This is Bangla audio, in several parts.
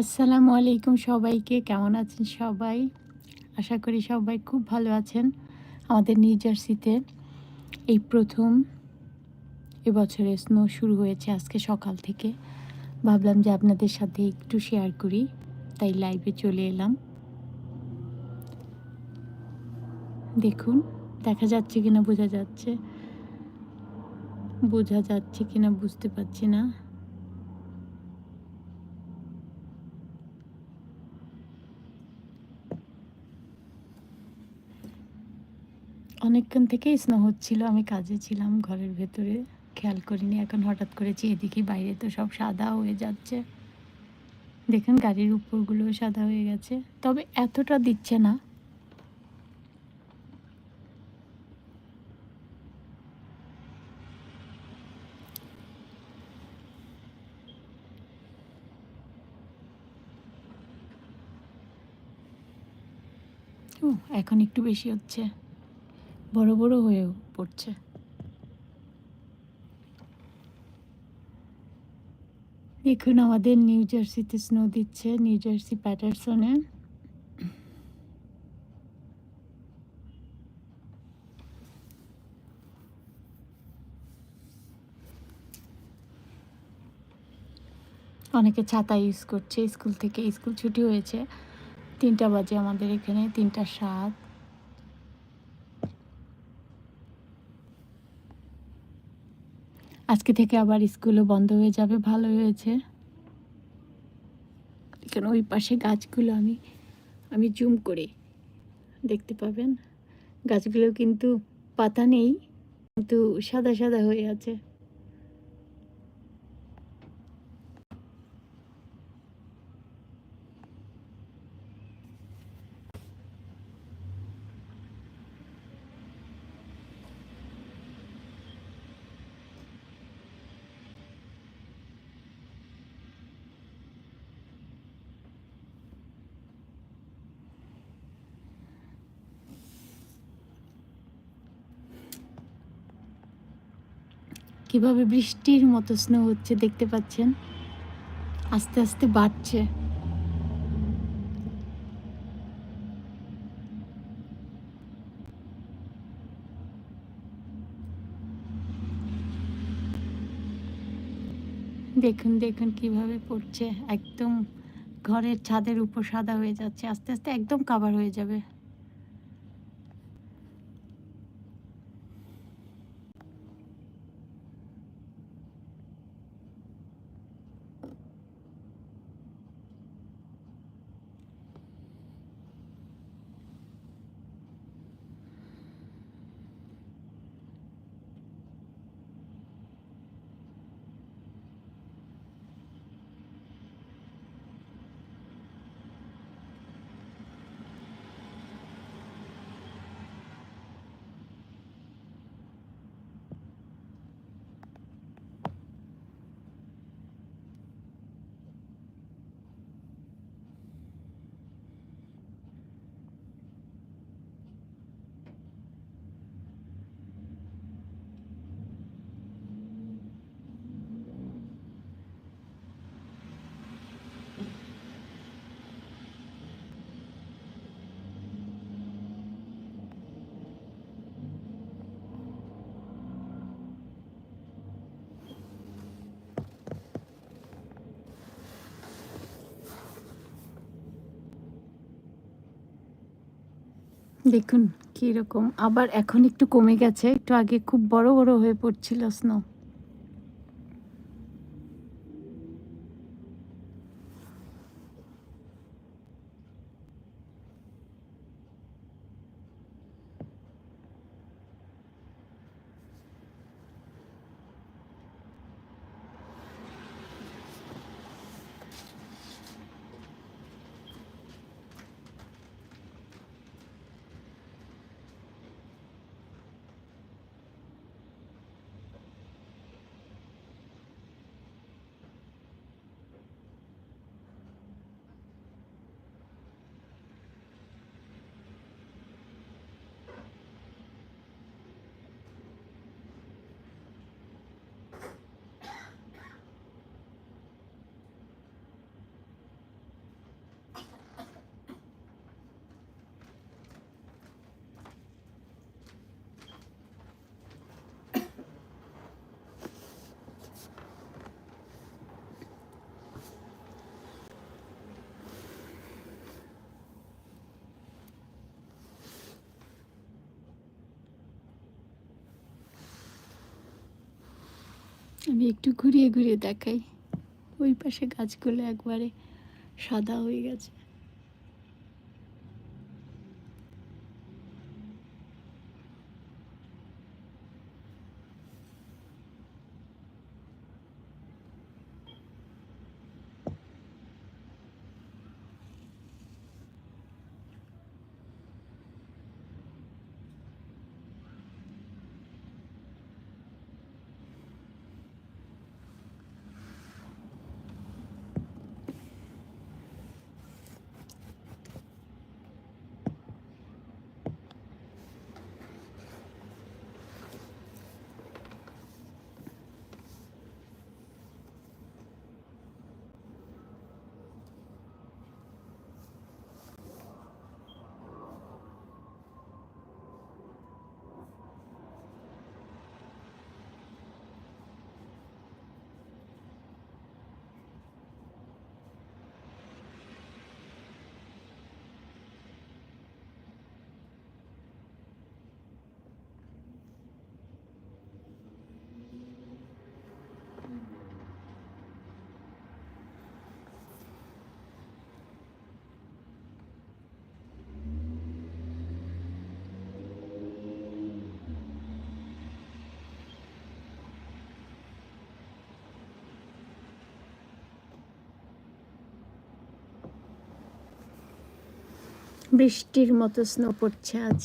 আসসালামু আলাইকুম সবাইকে, কেমন আছেন সবাই? আশা করি সবাই খুব ভালো আছেন। আমাদের নিউ জার্সিতে এই প্রথম এবছরে স্নো শুরু হয়েছে আজকে সকাল থেকে। ভাবলাম যে আপনাদের সাথে একটু শেয়ার করি, তাই লাইভে চলে এলাম। দেখুন, দেখা যাচ্ছে কিনা, বোঝা যাচ্ছে। বোঝা যাচ্ছে কিনা, বুঝতে পারছি না। অনেকক্ষণ থেকেই স্নো হচ্ছিল। আমি কাজে ছিলাম ঘরের ভেতরে। খেয়াল করিনি, এখন হঠাৎ করেছি এদিকে বাইরে তো সব সাদা হয়ে যাচ্ছে। দেখুন, গাড়ির উপরগুলো সাদা হয়ে গেছে। তবে এতটা দিচ্ছে না। এখন একটু বেশি হচ্ছে। বড় বড় হয়ে পড়ছে। দেখুন, আমাদের নিউ জার্সিতে স্নো দিচ্ছে, নিউ জার্সি প্যাটারসনে। অনেকে ছাতা ইউজ করছে, স্কুল থেকে, স্কুল ছুটি হয়েছে। তিনটা বাজে আমাদের এখানে, তিনটা সাত। আজকে থেকে আবার স্কুলও বন্ধ হয়ে যাবে, ভালো হয়েছে। কেন ওই পাশে গাছগুলো আমি আমি জুম করে দেখতে পাবেন। গাছগুলো কিন্তু পাতা নেই, কিন্তু সাদা সাদা হয়ে আছে। কীভাবে বৃষ্টির মতো স্নো হচ্ছে দেখতে পাচ্ছেন? আস্তে আস্তে বাড়ছে। দেখুন দেখুন কীভাবে পড়ছে। একদম ঘরের ছাদের উপর সাদা হয়ে যাচ্ছে। আস্তে আস্তে একদম কাভার হয়ে যাবে। দেখুন, কীরকম। আবার এখন একটু কমে গেছে, একটু আগে খুব বড় বড় হয়ে পড়ছিল স্নো আমি একটু ঘুরিয়ে ঘুরিয়ে দেখাই। ওই পাশে গাছগুলো একবারে সাদা হয়ে গেছে। বৃষ্টির মতো স্নো পড়ছে আজ।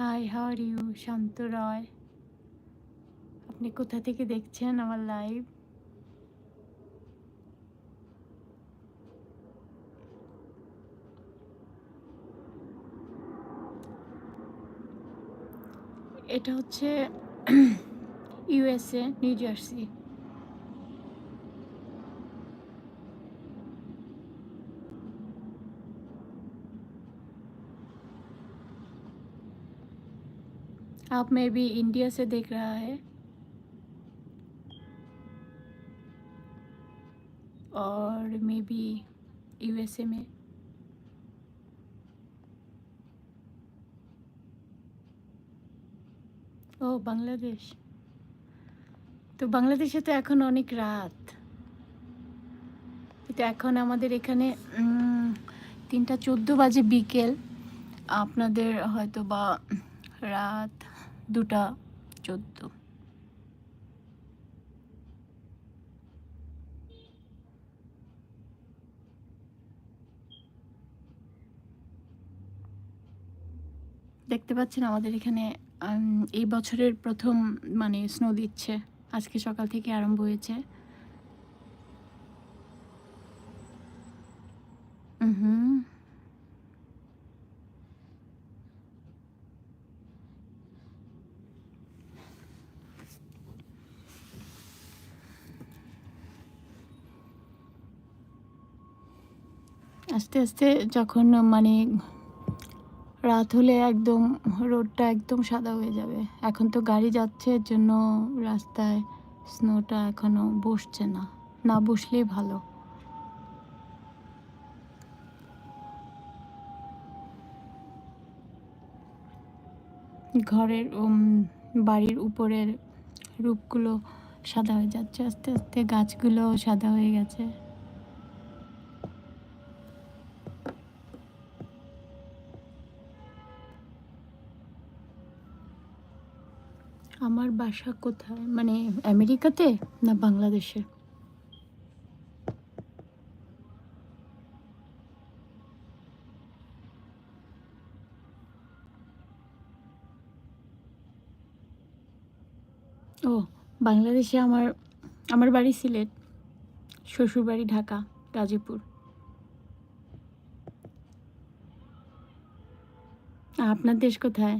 Hi how are you Shanta Roy আপনি কোথা থেকে দেখছেন আমার লাইভ এটা হচ্ছে ইউএসএ নিউ জার্সি आप मे बी इंडिया से देख रहा है और मे बी यूएसए में ও বাংলাদেশ তো বাংলাদেশে তো এখন অনেক রাত তো এখন আমাদের এখানে উম, তিনটা চোদ্দো বাজে বিকেল আপনাদের হয়তো বা রাত দুটা চোদ্দ। দেখতে পাচ্ছেন আমাদের এখানে এই বছরের প্রথম মানে স্নো দিচ্ছে। আজকে সকাল থেকে আরম্ভ হয়েছে। হুম আস্তে আস্তে যখন মানে রাত হলে একদম রোডটা একদম সাদা হয়ে যাবে। এখন তো গাড়ি যাচ্ছে, এর জন্য রাস্তায় স্নোটা এখনও বসছে না। না বসলেই ভালো। ঘরের বাড়ির উপরের রূপগুলো সাদা হয়ে যাচ্ছে। আস্তে আস্তে গাছগুলো সাদা হয়ে গেছে আমার বাসা কোথায়? মানে আমেরিকাতে না বাংলাদেশে? ও, বাংলাদেশে আমার আমার বাড়ি সিলেট শ্বশুর বাড়ি ঢাকা, গাজীপুর। আপনার দেশ কোথায়?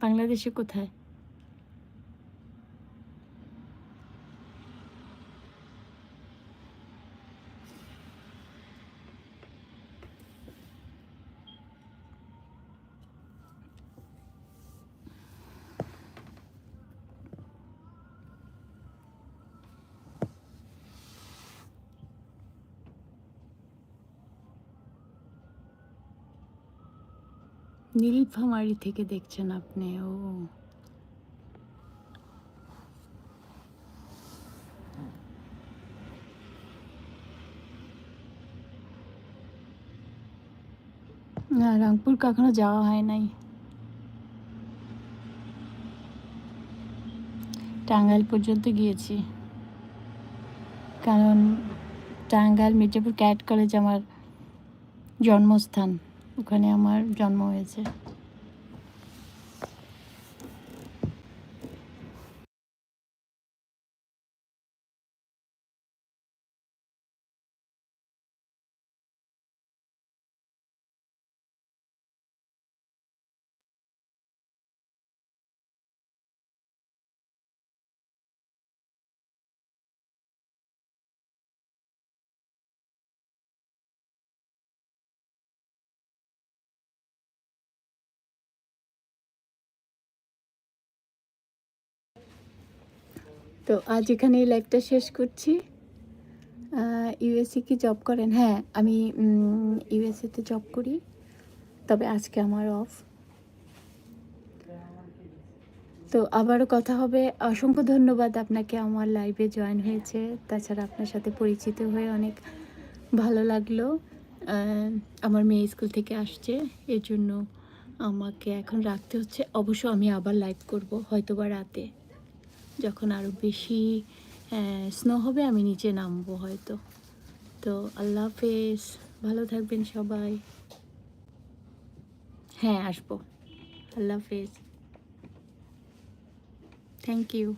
বাংলাদেশে কোথায়? নীলফামারি থেকে দেখছেন আপনি, ও। না, রংপুর কখনো যাওয়া হয় নাই। টাঙ্গাইল পর্যন্ত গিয়েছি। কারণ টাঙ্গাইল মির্জাপুর ক্যাট কলেজ আমার জন্মস্থান। ওখানে আমার জন্ম হয়েছে। তো আজ এখানে এই লাইভটা শেষ করছি। ইউএসএ কি জব করেন? হ্যাঁ আমি ইউএসএতে জব করি। তবে আজকে আমার অফ তো আবারও কথা হবে। অসংখ্য ধন্যবাদ আপনাকে আমার লাইভে জয়েন হয়েছে। তাছাড়া আপনার সাথে পরিচিত হয়ে অনেক ভালো লাগল। আমার মেয়ে স্কুল থেকে আসছে। এর জন্য আমাকে এখন রাখতে হচ্ছে। অবশ্য আমি আবার লাইভ করব হয়তো বা রাতে। যখন আরও বেশি স্নো হবে, আমি নিচে নামবো হয়তো। তো আল্লাহ হাফেজ, ভালো থাকবেন সবাই। হ্যাঁ আসব। আল্লাহ হাফেজ। Thank you